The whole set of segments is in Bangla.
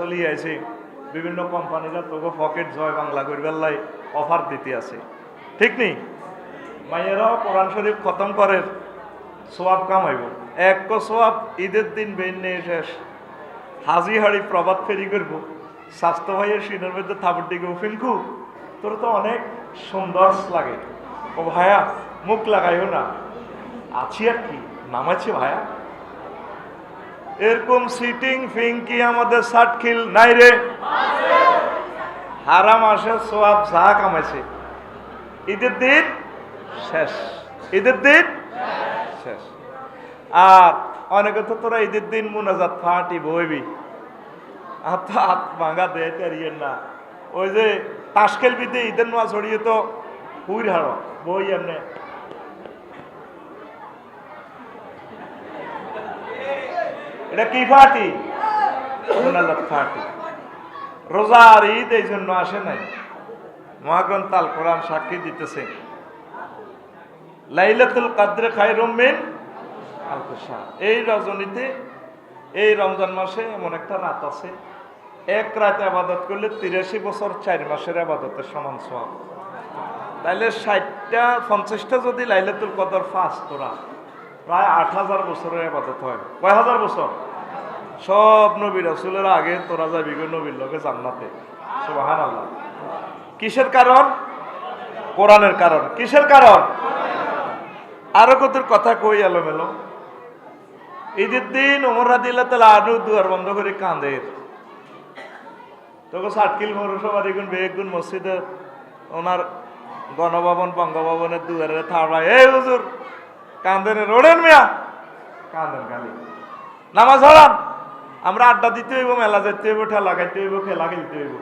চলি আছে বিভিন্ন কোম্পানিরা তোকে পকেট জয় বাংলা করবার লাই অফার দিতে আছে। ঠিক নেই মাইয়েরাও কোরআন শরীফ খতম করে, সোয়াব কামাইব এক সোয়াব ঈদের দিন বেন্নে শেষ। হাজি হাড়ি প্রবাদ ফেরি করব। স্বাস্থ্য ভাইয়ের সিনের মধ্যে থাপড় দিকে ফিলকু। তোর তো অনেক সুন্দর লাগে। ও ভায়া মুখ লাগাইও না। আছি আর কি? নামাচ্ছি ভাইয়া? এরকম সিটিং ফিঙ্কি আমাদের সাটখিল নাই রে। হারাম আসে, সোয়াব যা কামাইছে। ঈদের দিন শেষ। ঈদের দিন শেষ। আর অনেকে তো তোরা ঈদের দিন মুনাজাত ফাটি বইবি। আর তো হাত ভাঙা দেয় তারিয়ের না। ওই যে তাস খেলবিতে ঈদের নোয়া ছড়িয়ে তো হুইর হাড় বই এমনি এটা কি ফাটি? ফাটি। রোজার ঈদ এই জন্য আসে নাই। মহাগ্রন্থ আল কোরআন সাক্ষী দিতেছে। লাইলাতুল কাদ্রে খাই মিন আলফি এই রজনীতে, এই রমজান মাসে এমন একটা রাত আছে। এক রাতে আবাদত করলে তিরাশি বছর চার মাসের আবাদতের সমান সব তাইলে ষাটটা, পঞ্চাশটা যদি লাইলাতুল কদর ফাঁস তোরা প্রায় আট হাজার বছরের আবাদত হয়। কয় হাজার বছর? সব নবী রসুলের আগে তোরা যাবি গো নবীর লোকে জান্নাতে। সুবাহান আল্লাহ কিসের কারণ? কোরআনের কারণ। কিসের কারণ? আরও কত কথা কই এলো মেলো ঈদের দিন ওমর রাদিল্লাহ তালা আনু দুয়ার বন্ধ করে কাঁদের তখন সাতকিল পৌরসভার এগুন বেগুন মসজিদে ওনার গণভবন, বঙ্গভবনের দুয়ারে থাড়ায় এই হুজুর কান্দেন রোডেন মিয়া। কান্দেন খালি। নামাজ হরান আমরা আড্ডা দিতে হইব, মেলা যেতে হইব, ঠেলা খাইতে হইব, খেলা খেলতে হইব।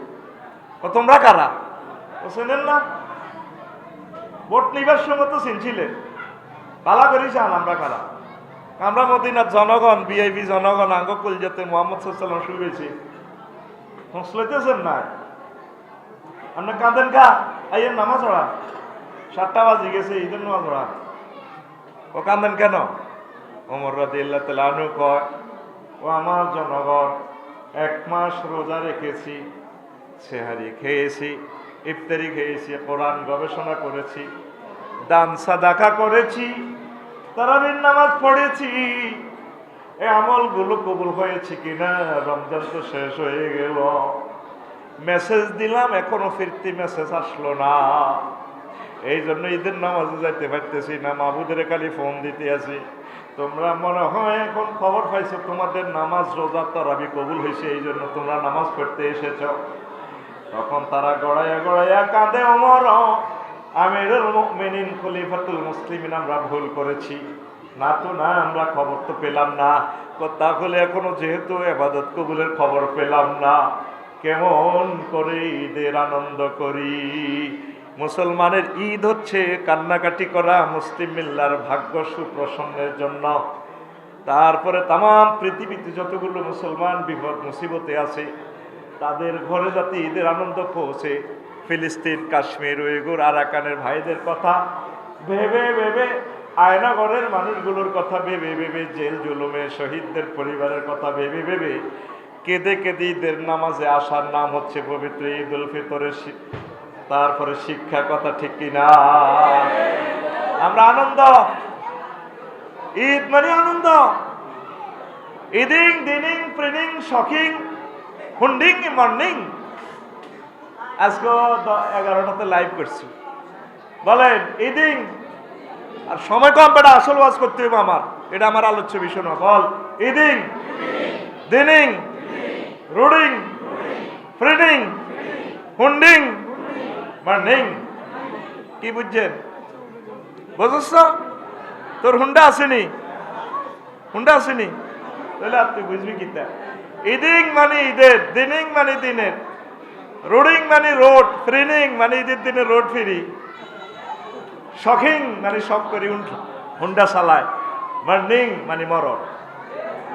ও তোমরা কারা? ও চেনেন না? ভোট নিবার সময় তো চিনছিলে পালা করিস আমরা কারা? আমরা মদিনার জনগণ বিআইবি জনগণ, আঙ্গ কলজাতে মোহাম্মদ সাল্লাম শুয়েছি হসলাইতেছেন না? আপনার কাঁদেন কা আইয়ের নামাজ ওড়া সাতটা বাজি গেছে, ঈদের নামাজ ওড়া ও কাঁদেন কেন? আল্লাহ তালু কয়, ও আমার জনগণ, এক মাস রোজা রেখেছি, সেহারি খেয়েছি, ইফতারি খেয়েছি, কোরআন গবেষণা করেছি, দান সাদাকা করেছি, তারাবির নামাজ পড়েছি। এই আমলগুলো কবুল হয়েছে কিনা? রমজান তো শেষ হয়ে গেল। মেসেজ দিলাম, এখনও ফিরতি মেসেজ আসলো না। এই জন্য ঈদের নামাজে যাইতে পারতেছি না মাহবুদের খালি ফোন দিতে আছি। তোমরা মনে হয় এখন খবর পাইছো, তোমাদের নামাজ রোজা তারাবি কবুল হয়েছে এই জন্য তোমরা নামাজ পড়তে এসেছ। তখন তারা গড়াইয়া গড়াইয়া কাঁদে অমর আমিরুল মুমিনিন খলিফাতুল মুসলিমিন, আমরা ভুল করেছি। না তো না, আমরা খবর তো পেলাম না। তাহলে এখনও যেহেতু এবাদত কবুলের খবর পেলাম না। কেমন করে ঈদের আনন্দ করি? মুসলমানের ঈদ হচ্ছে কান্নাকাটি করা মুসলিম মিল্লার ভাগ্য সুপ্রসন্নের জন্য। তারপরে তাম পৃথিবীতে যতগুলো মুসলমান বিপদ মুসিবতে আছে, তাদের ঘরে যাতে ঈদের আনন্দ পৌঁছে, ফিলিস্তিন, কাশ্মীর উইগুর আরাকানের ভাইদের কথা ভেবে ভেবে, আয়নাগরের মানুষগুলোর কথা ভেবে ভেবে, জেল জুলুমে শহীদদের পরিবারের কথা ভেবে ভেবে, কেঁদে কেঁদে ঈদের নামাজে আসার নাম হচ্ছে পবিত্র ঈদ উল ফিতরের তারপরে শিক্ষা কথা ঠিক কিনা? আমরা আনন্দ। ঈদ মানে আনন্দ। ইদিং, দিনিং, প্রিনিং, শখিং, হুন্ডিং, মর্নিং। আজকে এগারোটাতে লাইভ করছি। বলেন, ইদিং, আর সময় কম বেটা, আসল ওয়াজ করতে হবে আমার। এটা আমার আলোচ্য বিষয় না, বল। ইদিং, দিনিং, রুডিং, ফ্রিডিং, হুন্ডিং মর্নিং কি বুঝছেন? বুঝছ? তোর হুন্ডা আসেনি। হুন্ডা আসেনি। তাহলে আর তুই বুঝবি কিতা ইদিং মানে ঈদের, দিনিং মানে দিনের। রোডিং মানে রোড, ফ্রিনিং মানে ঈদের দিনে রোড ফিরি। শখিং মানে শখ করি হুন্ডা চালায়। মার্নিং মানে মরণ।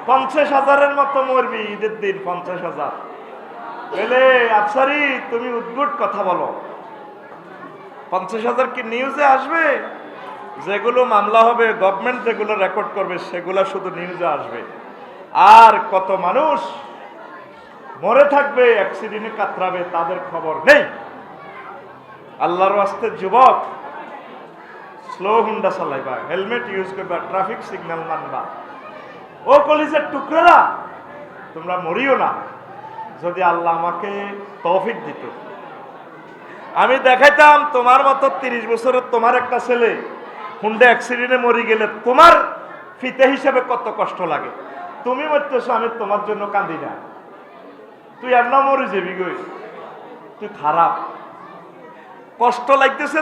পঞ্চাশ হাজারের মতো মরবি ঈদের দিন, পঞ্চাশ হাজার। এলে আফসারি, তুমি উদ্ভুট কথা বলো। পঞ্চাশ হাজার কি নিউজে আসবে? যেগুলো মামলা হবে গভর্নমেন্ট যেগুলো রেকর্ড করবে, সেগুলো শুধু নিউজে আসবে। আর কত মানুষ মরে থাকবে অ্যাক্সিডেন্টে কাতরাবে, তাদের খবর নেই। আল্লাহর আস্তে যুবক স্লো হুন্ডা চালাইবা হেলমেট ইউজ করবা ট্রাফিক সিগন্যাল মানবা। ও কলিজের টুকরা তোমরা মরিও না। যদি আল্লাহ আমাকে তৌফিক দিত। আমি দেখাইতাম, তোমার মতো তিরিশ বছরের তোমার একটা ছেলে হুন্ডা অ্যাক্সিডেন্টে মরি গেলে তোমার ফিতে হিসেবে কত কষ্ট লাগে। তুমি মরতেছো, আমি তোমার জন্য কান্দি না। তুই এক না মরি যাবি গই তুই খারাপ। কষ্ট লাগতেছে